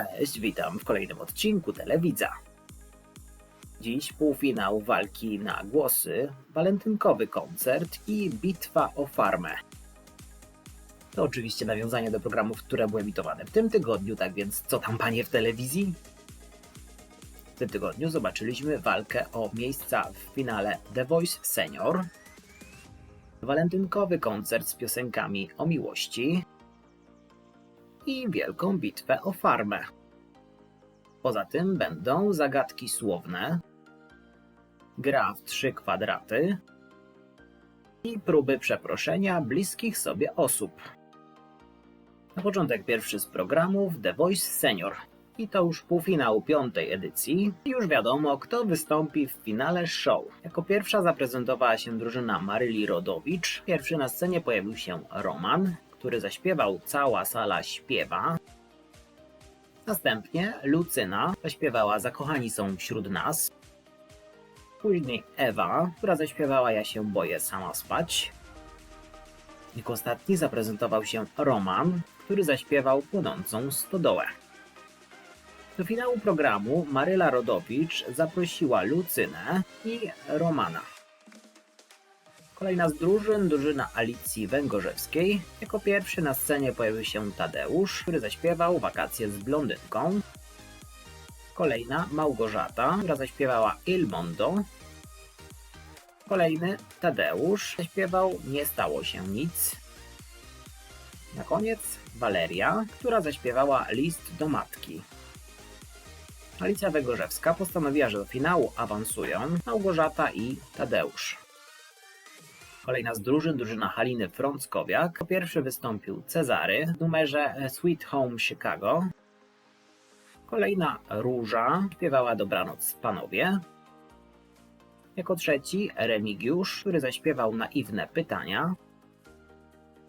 Cześć, witam w kolejnym odcinku Telewidza. Dziś półfinał walki na głosy, walentynkowy koncert i bitwa o farmę. To oczywiście nawiązanie do programów, które były emitowane w tym tygodniu, tak więc co tam panie w telewizji? W tym tygodniu zobaczyliśmy walkę o miejsca w finale The Voice Senior, walentynkowy koncert z piosenkami o miłości i wielką bitwę o farmę. Poza tym będą zagadki słowne, gra w trzy kwadraty i próby przeproszenia bliskich sobie osób. Na początek pierwszy z programów The Voice Senior. I to już półfinał piątej edycji. I już wiadomo, kto wystąpi w finale show. Jako pierwsza zaprezentowała się drużyna Maryli Rodowicz. Pierwszy na scenie pojawił się Roman, który zaśpiewał Cała sala śpiewa. Następnie Lucyna zaśpiewała Zakochani są wśród nas. Później Ewa, która zaśpiewała Ja się boję sama spać. Jako ostatni zaprezentował się Roman, który zaśpiewał Płynącą stodołę. Do finału programu Maryla Rodowicz zaprosiła Lucynę i Romana. Kolejna z drużyn, drużyna Alicji Węgorzewskiej. Jako pierwszy na scenie pojawił się Tadeusz, który zaśpiewał Wakacje z blondynką. Kolejna Małgorzata, która zaśpiewała Il Mondo. Kolejny Tadeusz zaśpiewał Nie stało się nic. Na koniec Waleria, która zaśpiewała List do matki. Alicja Węgorzewska postanowiła, że do finału awansują Małgorzata i Tadeusz. Kolejna z drużyn, drużyna Haliny Frąckowiak. Po pierwszy wystąpił Cezary w numerze Sweet Home Chicago. Kolejna Róża śpiewała Dobranoc Panowie. Jako trzeci Remigiusz, który zaśpiewał naiwne pytania.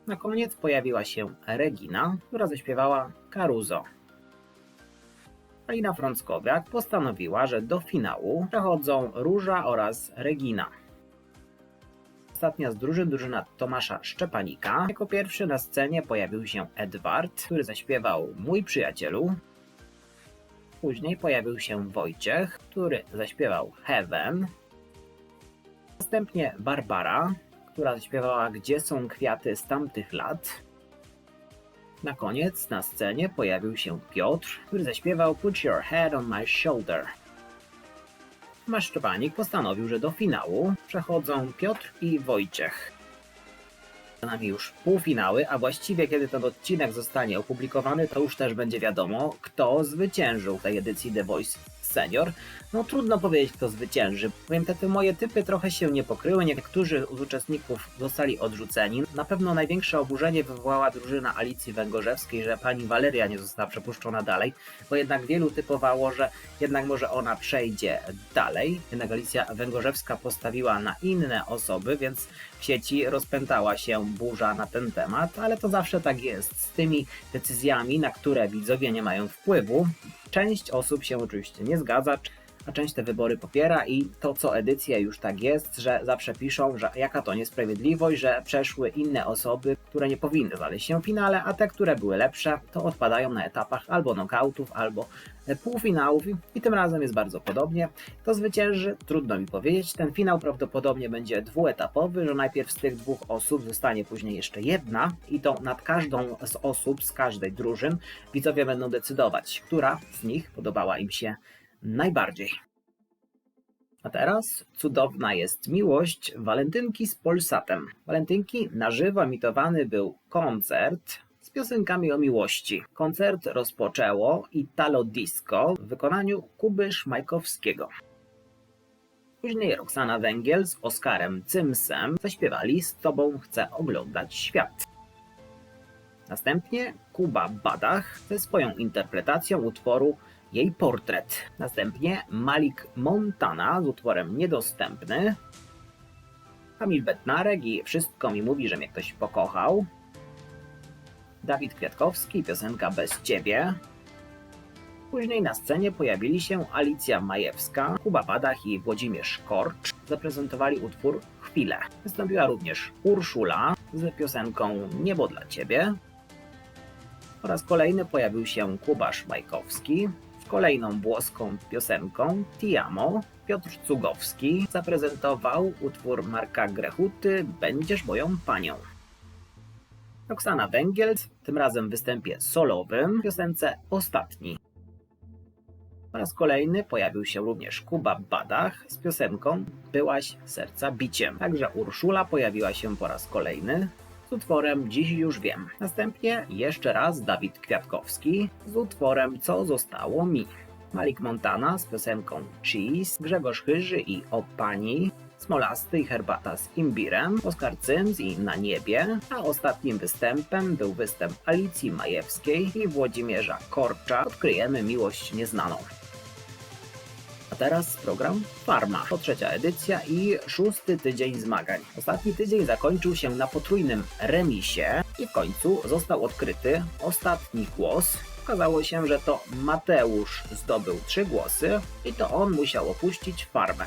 Na koniec pojawiła się Regina, która zaśpiewała Caruso. Halina Frąckowiak postanowiła, że do finału przechodzą Róża oraz Regina ostatnia z drużyn, drużyna Tomasza Szczepanika. Jako pierwszy na scenie pojawił się Edward, który zaśpiewał Mój przyjacielu. Później pojawił się Wojciech, który zaśpiewał Heaven. Następnie Barbara, która zaśpiewała Gdzie są kwiaty z tamtych lat. Na koniec na scenie pojawił się Piotr, który zaśpiewał Put Your Head on My Shoulder. Maszczowanik postanowił, że do finału przechodzą Piotr i Wojciech. Za nami już półfinały, a właściwie kiedy ten odcinek zostanie opublikowany, to już też będzie wiadomo, kto zwyciężył w tej edycji The Voice Senior. No trudno powiedzieć, kto zwycięży. Powiem, te moje typy trochę się nie pokryły. Niektórzy z uczestników zostali odrzuceni. Na pewno największe oburzenie wywołała drużyna Alicji Węgorzewskiej, że pani Waleria nie została przepuszczona dalej, bo jednak wielu typowało, że jednak może ona przejdzie dalej. Jednak Alicja Węgorzewska postawiła na inne osoby, więc w sieci rozpętała się burza na ten temat, ale to zawsze tak jest z tymi decyzjami, na które widzowie nie mają wpływu. Część osób się oczywiście nie zgadza, a część te wybory popiera i to co edycja już tak jest, że zawsze piszą, że jaka to niesprawiedliwość, że przeszły inne osoby, które nie powinny znaleźć się w finale, a te, które były lepsze, to odpadają na etapach albo knockoutów, albo półfinałów i tym razem jest bardzo podobnie. To zwycięży, trudno mi powiedzieć. Ten finał prawdopodobnie będzie dwuetapowy, że najpierw z tych dwóch osób zostanie później jeszcze jedna i to nad każdą z osób z każdej drużyn widzowie będą decydować, która z nich podobała im się najbardziej. A teraz cudowna jest miłość walentynki z Polsatem. Walentynki na żywo emitowany był koncert z piosenkami o miłości. Koncert rozpoczęło Italo Disco w wykonaniu Kuby Szmajkowskiego. Później Roxana Węgiel z Oskarem Cymsem zaśpiewali Z Tobą chcę oglądać świat. Następnie Kuba Badach ze swoją interpretacją utworu jej portret. Następnie Malik Montana z utworem Niedostępny. Kamil Betnarek i Wszystko mi mówi, że mnie ktoś pokochał. Dawid Kwiatkowski, piosenka Bez Ciebie. Później na scenie pojawili się Alicja Majewska, Kuba Badach i Włodzimierz Korcz. Zaprezentowali utwór Chwilę. Wystąpiła również Urszula z piosenką Niebo dla Ciebie. Po raz kolejny pojawił się Kubasz Majkowski. Kolejną włoską piosenką Tiamo Piotr Cugowski zaprezentował utwór Marka Grechuty Będziesz moją panią. Roxana Węgiel, tym razem w występie solowym, w piosence Ostatni. Po raz kolejny pojawił się również Kuba Badach z piosenką Byłaś serca biciem. Także Urszula pojawiła się po raz kolejny z utworem Dziś już wiem. Następnie jeszcze raz Dawid Kwiatkowski z utworem Co zostało mi. Malik Montana z piosenką Cheese, Grzegorz Chyży i O Pani, Smolasty i Herbata z imbirem, Oskar Cyms i Na niebie, a ostatnim występem był występ Alicji Majewskiej i Włodzimierza Korcza Odkryjemy miłość nieznaną. Teraz program Farma. To trzecia edycja i szósty tydzień zmagań. Ostatni tydzień zakończył się na potrójnym remisie i w końcu został odkryty ostatni głos. Okazało się, że to Mateusz zdobył trzy głosy i to on musiał opuścić farmę.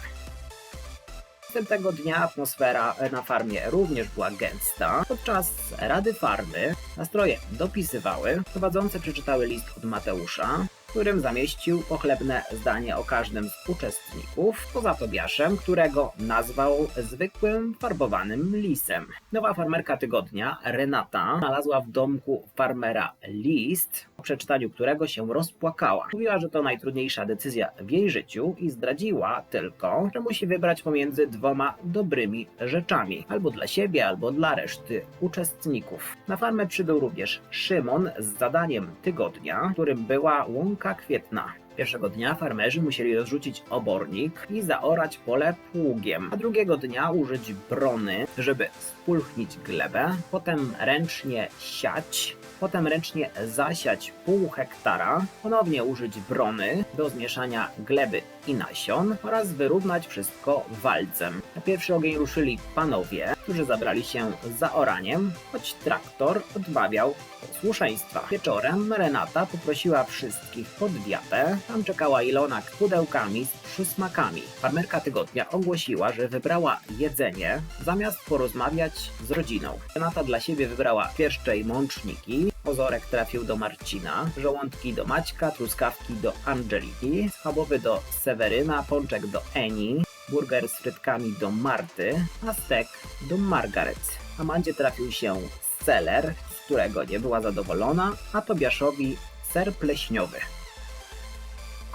Następnego dnia atmosfera na farmie również była gęsta. Podczas Rady Farmy nastroje dopisywały. Prowadzące przeczytały list od Mateusza, którym zamieścił pochlebne zdanie o każdym z uczestników, poza Tobiaszem, którego nazwał zwykłym farbowanym lisem. Nowa farmerka tygodnia, Renata, znalazła w domku farmera list, po przeczytaniu którego się rozpłakała. Mówiła, że to najtrudniejsza decyzja w jej życiu i zdradziła tylko, że musi wybrać pomiędzy dwoma dobrymi rzeczami, albo dla siebie, albo dla reszty uczestników. Na farmę przybył również Szymon z zadaniem tygodnia, którym była łąka kwietna. Pierwszego dnia farmerzy musieli rozrzucić obornik i zaorać pole pługiem, a drugiego dnia użyć brony, żeby spulchnić glebę, potem ręcznie siać, potem ręcznie zasiać pół hektara, ponownie użyć brony do zmieszania gleby i nasion oraz wyrównać wszystko walcem. Na pierwszy ogień ruszyli panowie, którzy zabrali się za oraniem, choć traktor odmawiał posłuszeństwa. Wieczorem Renata poprosiła wszystkich pod wiatę, tam czekała Ilona pudełkami z przysmakami. Farmerka tygodnia ogłosiła, że wybrała jedzenie zamiast porozmawiać z rodziną. Renata dla siebie wybrała pieszcze i mączniki, Ozorek trafił do Marcina, żołądki do Maćka, truskawki do Angeliki, schabowy do Seweryna, pączek do Eni, burger z frytkami do Marty, a stek do Margaret. Amandzie trafił się seler, z którego nie była zadowolona, a Tobiaszowi ser pleśniowy.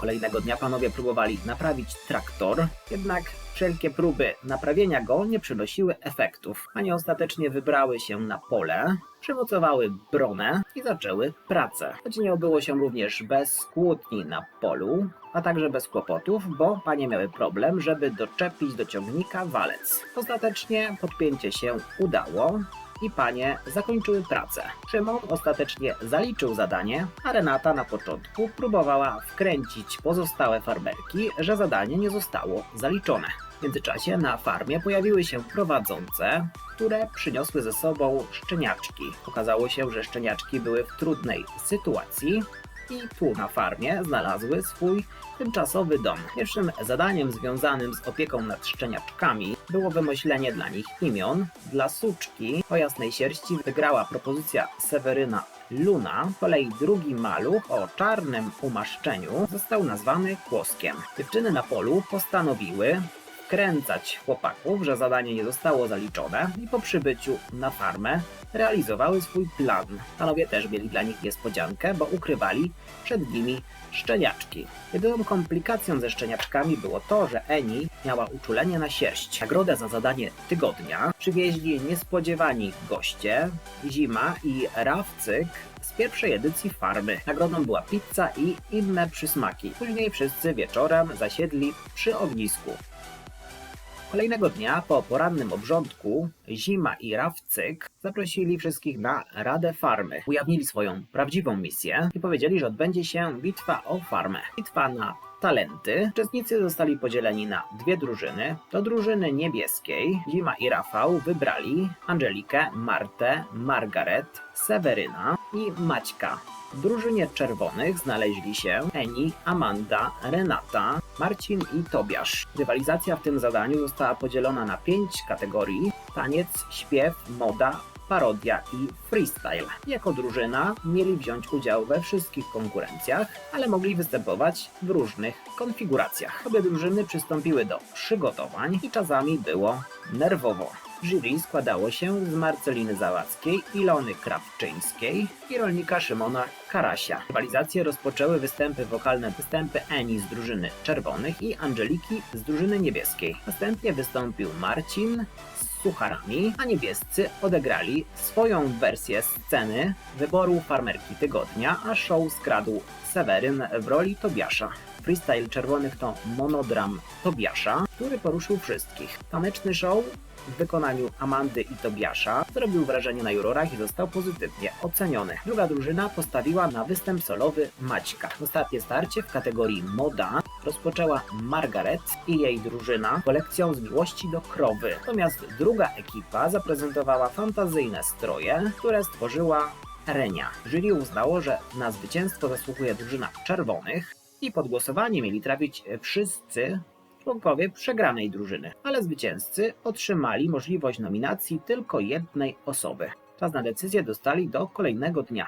Kolejnego dnia panowie próbowali naprawić traktor, jednak wszelkie próby naprawienia go nie przynosiły efektów. Panie ostatecznie wybrały się na pole, przymocowały bronę i zaczęły pracę. Choć nie obyło się również bez kłótni na polu, a także bez kłopotów, bo panie miały problem, żeby doczepić do ciągnika walec. Ostatecznie podpięcie się udało, i panie zakończyły pracę. Szymon ostatecznie zaliczył zadanie, a Renata na początku próbowała wkręcić pozostałe farmerki, że zadanie nie zostało zaliczone. W międzyczasie na farmie pojawiły się prowadzące, które przyniosły ze sobą szczeniaczki. Okazało się, że szczeniaczki były w trudnej sytuacji i tu na farmie znalazły swój tymczasowy dom. Pierwszym zadaniem związanym z opieką nad szczeniaczkami było wymyślenie dla nich imion. Dla suczki o jasnej sierści wygrała propozycja Seweryna Luna, z kolei drugi maluch o czarnym umaszczeniu został nazwany Kłoskiem. Dziewczyny na polu postanowiły wkręcać chłopaków, że zadanie nie zostało zaliczone i po przybyciu na farmę realizowały swój plan. Panowie też mieli dla nich niespodziankę, bo ukrywali przed nimi szczeniaczki. Jedyną komplikacją ze szczeniaczkami było to, że Eni miała uczulenie na sierść. Nagrodę za zadanie tygodnia przywieźli niespodziewani goście, Zima i Rawcyk z pierwszej edycji farmy. Nagrodą była pizza i inne przysmaki. Później wszyscy wieczorem zasiedli przy ognisku. Kolejnego dnia po porannym obrządku Zima i Rawcyk zaprosili wszystkich na Radę Farmy. Ujawnili swoją prawdziwą misję i powiedzieli, że odbędzie się bitwa o farmę. Bitwa na talenty. Uczestnicy zostali podzieleni na dwie drużyny. Do drużyny niebieskiej Zima i Rafał wybrali Angelikę, Martę, Margaret, Seweryna i Maćka. W drużynie czerwonych znaleźli się Eni, Amanda, Renata, Marcin i Tobiasz. Rywalizacja w tym zadaniu została podzielona na pięć kategorii: taniec, śpiew, moda, parodia i freestyle. Jako drużyna mieli wziąć udział we wszystkich konkurencjach, ale mogli występować w różnych konfiguracjach. Obie drużyny przystąpiły do przygotowań i czasami było nerwowo. Jury składało się z Marceliny Załackiej, Ilony Krawczyńskiej i rolnika Szymona Karasia. Rywalizację rozpoczęły występy wokalne występy Eni z drużyny czerwonych i Angeliki z drużyny niebieskiej. Następnie wystąpił Marcin z sucharami, a niebiescy odegrali swoją wersję sceny wyboru farmerki tygodnia, a show skradł Seweryn w roli Tobiasza. Freestyle czerwonych to monodram Tobiasza, który poruszył wszystkich. Taneczny show w wykonaniu Amandy i Tobiasza zrobił wrażenie na jurorach i został pozytywnie oceniony. Druga drużyna postawiła na występ solowy Maćka. Ostatnie starcie w kategorii moda rozpoczęła Margaret i jej drużyna kolekcją z miłości do krowy. Natomiast druga ekipa zaprezentowała fantazyjne stroje, które stworzyła Renia. Jury uznało, że na zwycięstwo zasługuje drużyna czerwonych i pod głosowanie mieli trafić wszyscy członkowie przegranej drużyny, ale zwycięzcy otrzymali możliwość nominacji tylko jednej osoby. Czas na decyzję dostali do kolejnego dnia.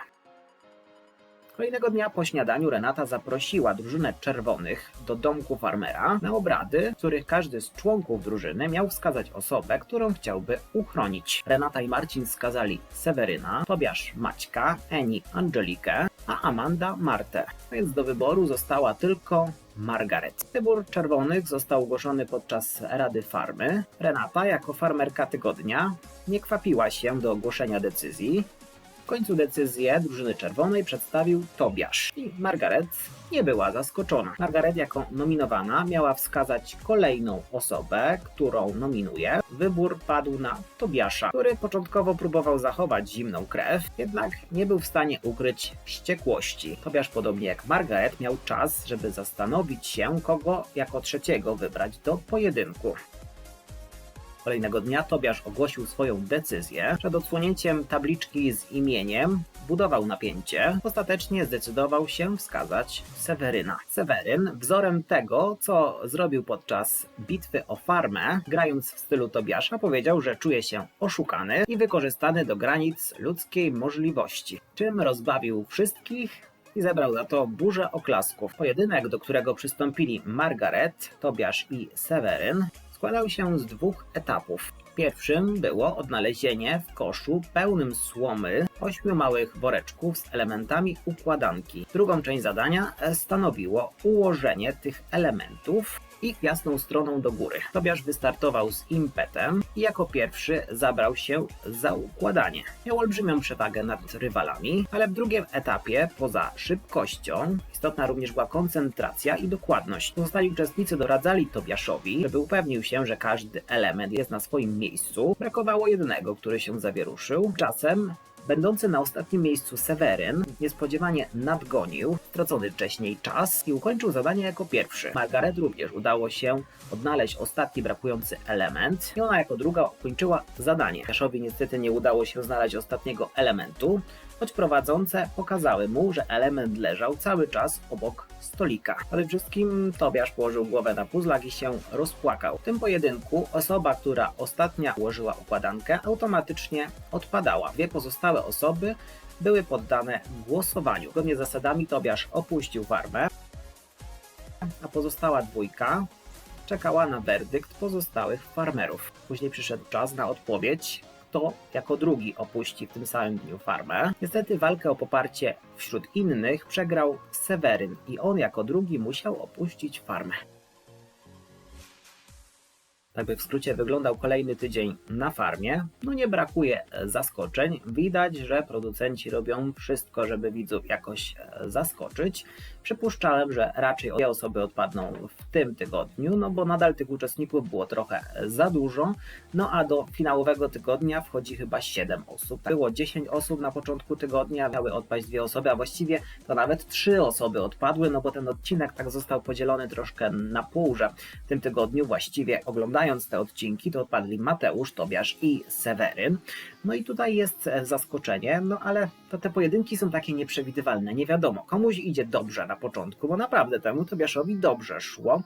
Kolejnego dnia po śniadaniu Renata zaprosiła drużynę czerwonych do domku farmera na obrady, w których każdy z członków drużyny miał wskazać osobę, którą chciałby uchronić. Renata i Marcin wskazali Seweryna, Tobiasz Maćka, Eni Angelikę, a Amanda Martę. Więc do wyboru została tylko Margaret. Wybór czerwonych został ogłoszony podczas Rady Farmy. Renata, jako farmerka tygodnia, nie kwapiła się do ogłoszenia decyzji. W końcu decyzję drużyny czerwonej przedstawił Tobiasz i Margaret nie była zaskoczona. Margaret jako nominowana miała wskazać kolejną osobę, którą nominuje. Wybór padł na Tobiasza, który początkowo próbował zachować zimną krew, jednak nie był w stanie ukryć wściekłości. Tobiasz, podobnie jak Margaret, miał czas, żeby zastanowić się, kogo jako trzeciego wybrać do pojedynku. Kolejnego dnia Tobiasz ogłosił swoją decyzję. Przed odsłonięciem tabliczki z imieniem budował napięcie. Ostatecznie zdecydował się wskazać Seweryna. Seweryn, wzorem tego, co zrobił podczas bitwy o farmę, grając w stylu Tobiasza, powiedział, że czuje się oszukany i wykorzystany do granic ludzkiej możliwości, czym rozbawił wszystkich i zebrał za to burzę oklasków. Pojedynek, do którego przystąpili Margaret, Tobiasz i Seweryn, składał się z dwóch etapów. Pierwszym było odnalezienie w koszu pełnym słomy ośmiu małych woreczków z elementami układanki. Drugą część zadania stanowiło ułożenie tych elementów ich jasną stroną do góry. Tobiasz wystartował z impetem i jako pierwszy zabrał się za układanie. Miał olbrzymią przewagę nad rywalami, ale w drugim etapie, poza szybkością, istotna również była koncentracja i dokładność. Pozostali uczestnicy doradzali Tobiaszowi, żeby upewnił się, że każdy element jest na swoim miejscu. Brakowało jednego, który się zawieruszył. Czasem Będący na ostatnim miejscu Seweryn niespodziewanie nadgonił stracony wcześniej czas i ukończył zadanie jako pierwszy. Margaret również udało się odnaleźć ostatni brakujący element i ona jako druga ukończyła zadanie. Kaszowi niestety nie udało się znaleźć ostatniego elementu, choć prowadzące pokazały mu, że element leżał cały czas obok stolika. Ale wszystkim Tobiasz położył głowę na puzzlach i się rozpłakał. W tym pojedynku osoba, która ostatnia ułożyła układankę, automatycznie odpadała. Dwie pozostałe osoby były poddane głosowaniu. Zgodnie z zasadami Tobiasz opuścił farmę, a pozostała dwójka czekała na werdykt pozostałych farmerów. Później przyszedł czas na odpowiedź, kto jako drugi opuści w tym samym dniu farmę. Niestety walkę o poparcie wśród innych przegrał Seweryn i on jako drugi musiał opuścić farmę. Tak by w skrócie wyglądał kolejny tydzień na farmie. No nie brakuje zaskoczeń. Widać, że producenci robią wszystko, żeby widzów jakoś e, zaskoczyć. Przypuszczałem, że raczej dwie osoby odpadną w tym tygodniu, no bo nadal tych uczestników było trochę za dużo. No a do finałowego tygodnia wchodzi chyba 7 osób. Było 10 osób na początku tygodnia, miały odpaść dwie osoby, a właściwie to nawet 3 osoby odpadły, no bo ten odcinek tak został podzielony troszkę na pół, że w tym tygodniu właściwie oglądając te odcinki to odpadli Mateusz, Tobiasz i Seweryn. No i tutaj jest zaskoczenie, no ale to te pojedynki są takie nieprzewidywalne, nie wiadomo, komuś idzie dobrze na początku, bo naprawdę temu Tobiaszowi dobrze szło.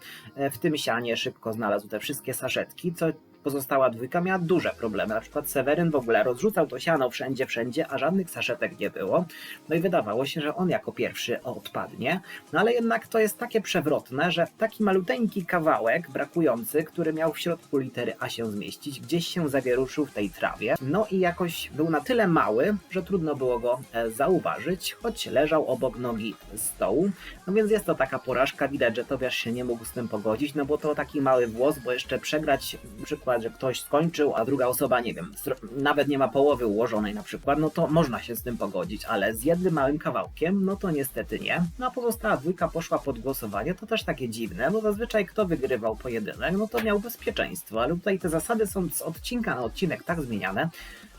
W tym sianie szybko znalazł te wszystkie saszetki, co pozostała dwójka miała duże problemy. Na przykład Seweryn w ogóle rozrzucał to siano wszędzie, wszędzie, a żadnych saszetek nie było. No i wydawało się, że on jako pierwszy odpadnie. No ale jednak to jest takie przewrotne, że taki maluteńki kawałek brakujący, który miał w środku litery A się zmieścić, gdzieś się zawieruszył w tej trawie. No i jakoś był na tyle mały, że trudno było go e, zauważyć, choć leżał obok nogi stołu. No więc jest to taka porażka, widać, że Tobiasz się nie mógł z tym pogodzić, no bo to taki mały włos, bo jeszcze przegrać na przykład, że ktoś skończył, a druga osoba, nie wiem, nawet nie ma połowy ułożonej na przykład, no to można się z tym pogodzić, ale z jednym małym kawałkiem, no to niestety nie. No a pozostała dwójka poszła pod głosowanie, to też takie dziwne, bo zazwyczaj kto wygrywał pojedynek, no to miał bezpieczeństwo, ale tutaj te zasady są z odcinka na odcinek tak zmieniane,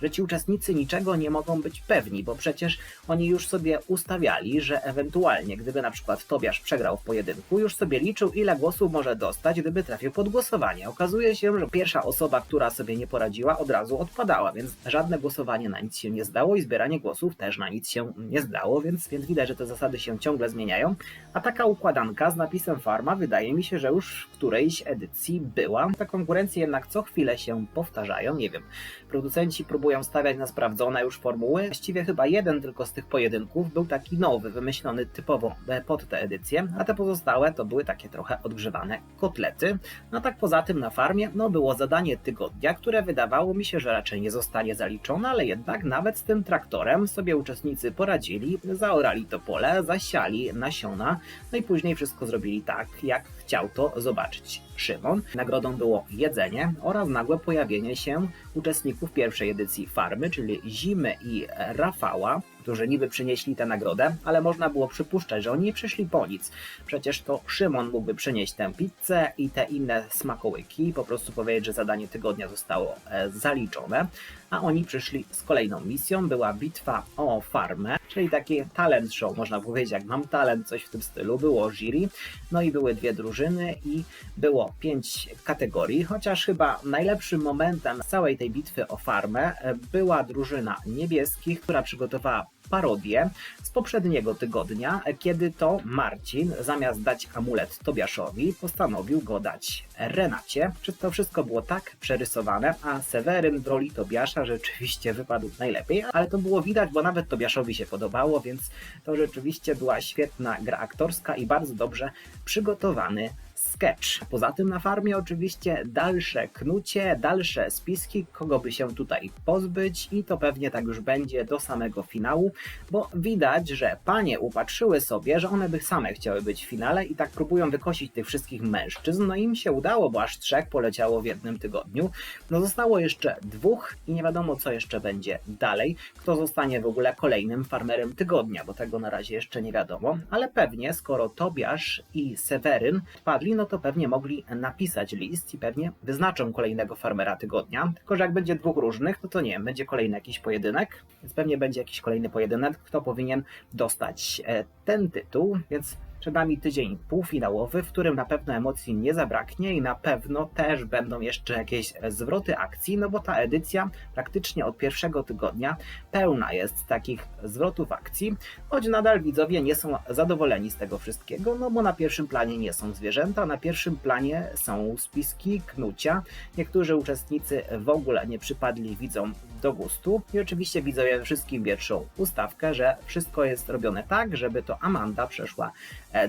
że ci uczestnicy niczego nie mogą być pewni, bo przecież oni już sobie ustawiali, że ewentualnie, gdyby na przykład Tobiasz przegrał w pojedynku, już sobie liczył, ile głosów może dostać, gdyby trafił pod głosowanie. Okazuje się, że pierwsza osoba, która sobie nie poradziła, od razu odpadała, więc żadne głosowanie na nic się nie zdało i zbieranie głosów też na nic się nie zdało, więc, więc widać, że te zasady się ciągle zmieniają. A taka układanka z napisem Farma wydaje mi się, że już w którejś edycji była. Te konkurencje jednak co chwilę się powtarzają, nie wiem. Producenci próbują stawiać na sprawdzone już formuły. Właściwie chyba jeden tylko z tych pojedynków był taki nowy, wymyślony typowo pod tę edycję, a te pozostałe to były takie trochę odgrzewane kotlety. No tak poza tym na farmie no było zadanie tygodnia, które wydawało mi się, że raczej nie zostanie zaliczone, ale jednak nawet z tym traktorem sobie uczestnicy poradzili, zaorali to pole, zasiali nasiona, no i później wszystko zrobili tak, jak chciał to zobaczyć Szymon. Nagrodą było jedzenie oraz nagłe pojawienie się uczestników pierwszej edycji Farmy, czyli Zimy i Rafała, którzy niby przynieśli tę nagrodę, ale można było przypuszczać, że oni przyszli po nic. Przecież to Szymon mógłby przynieść tę pizzę i te inne smakołyki, po prostu powiedzieć, że zadanie tygodnia zostało e, zaliczone, a oni przyszli z kolejną misją. Była bitwa o farmę, czyli taki talent show, można powiedzieć, jak mam talent, coś w tym stylu. Było jury, no i były dwie drużyny i było pięć kategorii, chociaż chyba najlepszym momentem całej tej bitwy o farmę e, była drużyna niebieskich, która przygotowała parodię z poprzedniego tygodnia, kiedy to Marcin zamiast dać amulet Tobiaszowi, postanowił go dać Renacie. To wszystko było tak przerysowane, a Seweryn w roli Tobiasza rzeczywiście wypadł najlepiej, ale to było widać, bo nawet Tobiaszowi się podobało, więc to rzeczywiście była świetna gra aktorska i bardzo dobrze przygotowany sketch. Poza tym na farmie oczywiście dalsze knucie, dalsze spiski, kogo by się tutaj pozbyć i to pewnie tak już będzie do samego finału, bo widać, że panie upatrzyły sobie, że one by same chciały być w finale i tak próbują wykosić tych wszystkich mężczyzn. No im się udało, bo aż trzech poleciało w jednym tygodniu. No zostało jeszcze dwóch i nie wiadomo co jeszcze będzie dalej. Kto zostanie w ogóle kolejnym farmerem tygodnia, bo tego na razie jeszcze nie wiadomo, ale pewnie skoro Tobiasz i Seweryn padli, no to pewnie mogli napisać list i pewnie wyznaczą kolejnego farmera tygodnia. Tylko, że jak będzie dwóch różnych, no to nie będzie kolejny jakiś pojedynek, więc pewnie będzie jakiś kolejny pojedynek, kto powinien dostać e, ten tytuł, więc przed nami tydzień półfinałowy, w którym na pewno emocji nie zabraknie i na pewno też będą jeszcze jakieś zwroty akcji, no bo ta edycja praktycznie od pierwszego tygodnia pełna jest takich zwrotów akcji, choć nadal widzowie nie są zadowoleni z tego wszystkiego, no bo na pierwszym planie nie są zwierzęta, na pierwszym planie są spiski, knucia. Niektórzy uczestnicy w ogóle nie przypadli widzom do gustu i oczywiście widzowie wszystkim wietrzą ustawkę, że wszystko jest robione tak, żeby to Amanda przeszła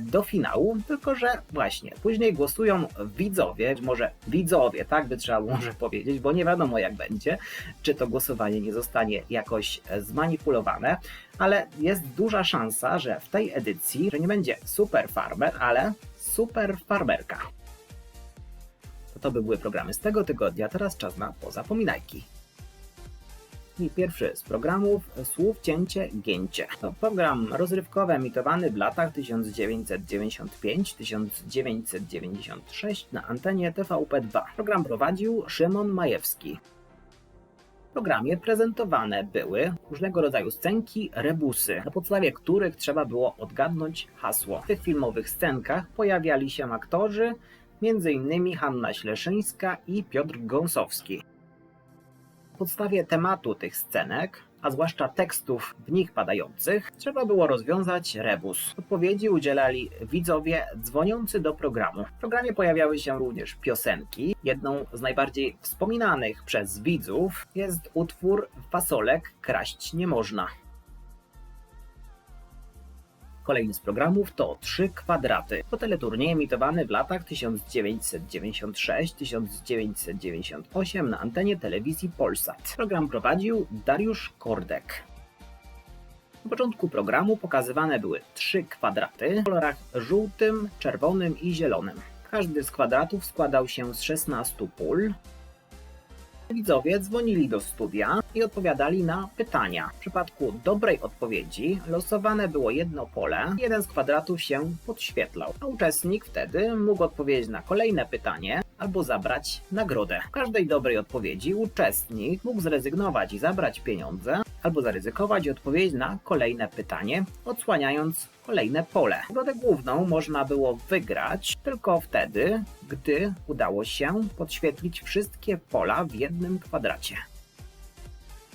do finału, tylko że właśnie później głosują widzowie, może widzowie, tak by trzeba może powiedzieć, bo nie wiadomo jak będzie, czy to głosowanie nie zostanie jakoś zmanipulowane, ale jest duża szansa, że w tej edycji, że nie będzie super farmer, ale super farmerka. To, to by były programy z tego tygodnia, teraz czas na pozapominajki pierwszy z programów Słów Cięcie Gięcie. To program rozrywkowy emitowany w latach 1995-1996 na antenie TVP2. Program prowadził Szymon Majewski. W programie prezentowane były różnego rodzaju scenki, rebusy, na podstawie których trzeba było odgadnąć hasło. W tych filmowych scenkach pojawiali się aktorzy, m.in. Hanna Śleszyńska i Piotr Gąsowski podstawie tematu tych scenek a zwłaszcza tekstów w nich padających, trzeba było rozwiązać rebus. Odpowiedzi udzielali widzowie dzwoniący do programu. W programie pojawiały się również piosenki. Jedną z najbardziej wspominanych przez widzów jest utwór Fasolek kraść nie można. Kolejny z programów to Trzy kwadraty. To teleturniej emitowany w latach 1996-1998 na antenie telewizji Polsat. Program prowadził Dariusz Kordek. Na początku programu pokazywane były trzy kwadraty w kolorach żółtym, czerwonym i zielonym. Każdy z kwadratów składał się z 16 pól. Widzowie dzwonili do studia i odpowiadali na pytania. W przypadku dobrej odpowiedzi losowane było jedno pole, jeden z kwadratów się podświetlał, a uczestnik wtedy mógł odpowiedzieć na kolejne pytanie albo zabrać nagrodę. W każdej dobrej odpowiedzi uczestnik mógł zrezygnować i zabrać pieniądze, albo zaryzykować i odpowiedzieć na kolejne pytanie, odsłaniając kolejne pole. Nagrodę główną można było wygrać tylko wtedy, gdy udało się podświetlić wszystkie pola w jednym kwadracie.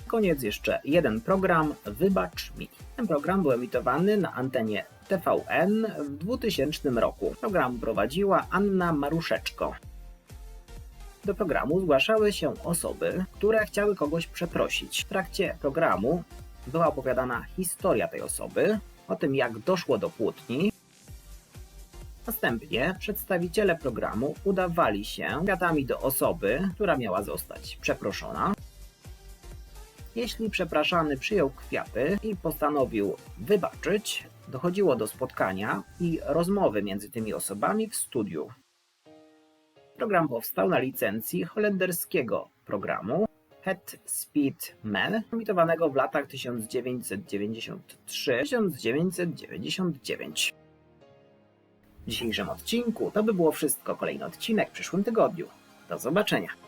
Koniec jeszcze jeden program Wybacz mi. Ten program był emitowany na antenie TVN w 2000 roku. Program prowadziła Anna Maruszeczko. Do programu zgłaszały się osoby, które chciały kogoś przeprosić. W trakcie programu była opowiadana historia tej osoby, o tym jak doszło do kłótni. Następnie przedstawiciele programu udawali się kwiatami do osoby, która miała zostać przeproszona. Jeśli przepraszany przyjął kwiaty i postanowił wybaczyć, dochodziło do spotkania i rozmowy między tymi osobami w studiu. Program powstał na licencji holenderskiego programu Head Speed Man, emitowanego w latach 1993-1999. W dzisiejszym odcinku to by było wszystko. Kolejny odcinek w przyszłym tygodniu. Do zobaczenia.